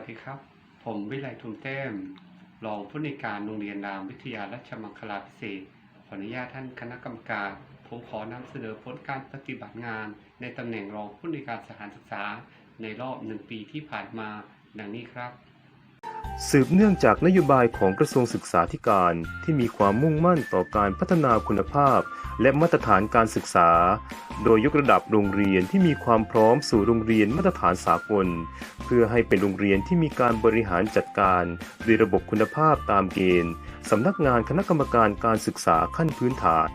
สดีครับ ผมวิไลทุนเต้มรองผู้ในการโรงเรียนรามวิทยาราชมังคลาพิเศษขออนุญาตท่านคณะกรรมการ ผมขอนำเสนอผลการปฏิบัติงาน ในตำแหน่งรองผู้ในการสถานศึกษา ในรอบหนึ่งปีที่ผ่านมา ดังนี้ครับ สืบเนื่องจากนโยบายของกระทรวงศึกษาธิการที่มีความมุ่งมั่นต่อการพัฒนาคุณภาพ และมาตรฐานการศึกษา โดยยกระดับโรงเรียนที่มีความพร้อมสู่โรงเรียนมาตรฐานสากล เพื่อให้เป็นโรงเรียนที่มีการบริหารจัดการด้วยระบบคุณภาพตามเกณฑ์สำนักงานคณะกรรมการการศึกษาขั้นพื้นฐาน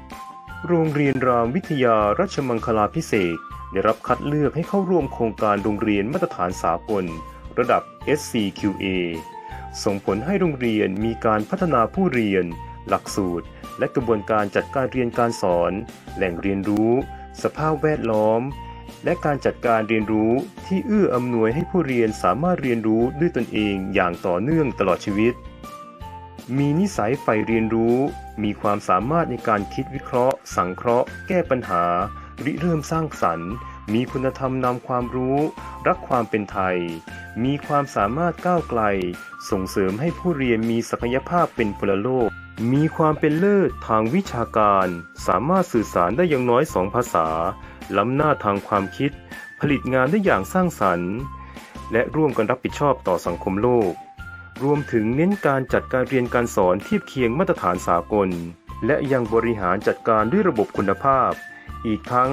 โรงเรียนรามวิทยาราชมังคลาพิเศษได้รับคัดเลือกให้เข้าร่วมโครงการโรงเรียนมาตรฐานสากลระดับ SCQA ส่งผลให้โรงเรียนมีการพัฒนาผู้เรียน หลักสูตร และกระบวนการจัดการเรียนการสอน แหล่งเรียนรู้ สภาพแวดล้อม และการจัดการเรียนรู้ที่เอื้ออำนวยให้ผู้เรียนสามารถเรียนรู้ด้วยตนเองอย่างต่อเนื่องตลอดชีวิต มีนิสัยใฝ่เรียนรู้ มีความสามารถในการคิดวิเคราะห์ สังเคราะห์ แก้ปัญหา ริเริ่มสร้างสรรค์ มีคุณธรรมนำความรู้ รักความเป็นไทย มีความสามารถก้าวไกล ส่งเสริมให้ผู้เรียนมีศักยภาพเป็นพลโลก มีความเป็นเลิศทางวิชาการ สามารถสื่อสารได้อย่างน้อยสองภาษา ล้ำหน้าทางความคิด ผลิตงานได้อย่างสร้างสรรค์ และร่วมกันรับผิดชอบต่อสังคมโลก รวมถึงเน้นการจัดการเรียนการสอนเทียบเคียงมาตรฐานสากล และยังบริหารจัดการด้วยระบบคุณภาพ อีกทั้ง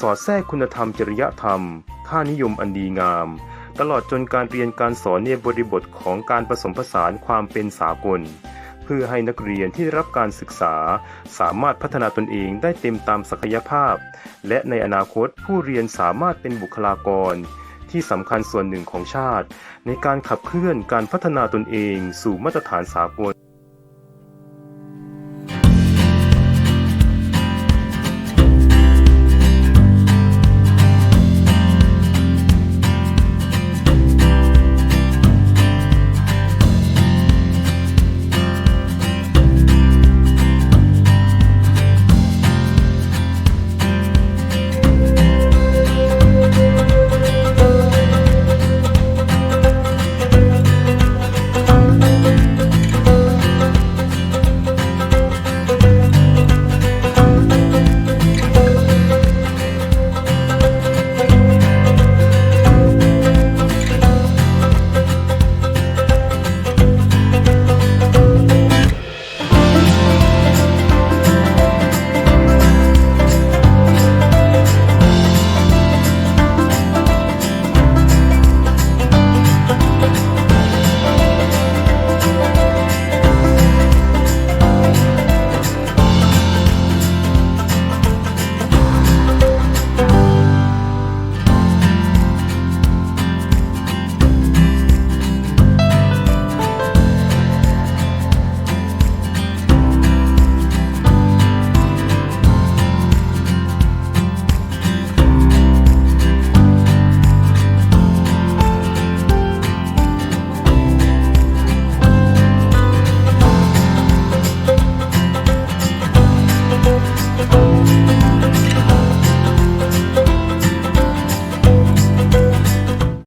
สอดแทรกคุณธรรมจริยธรรมค่านิยมอันดีงาม ตลอดจนการเรียนการสอนในบริบทของการผสมผสานความเป็นสากล เพื่อให้นักเรียนที่รับการศึกษา สามารถพัฒนาตนเองได้เต็มตามศักยภาพ และในอนาคตผู้เรียนสามารถเป็นบุคลากร ที่สำคัญส่วนหนึ่งของชาติ ในการขับเคลื่อนการพัฒนาตนเองสู่มาตรฐานสากล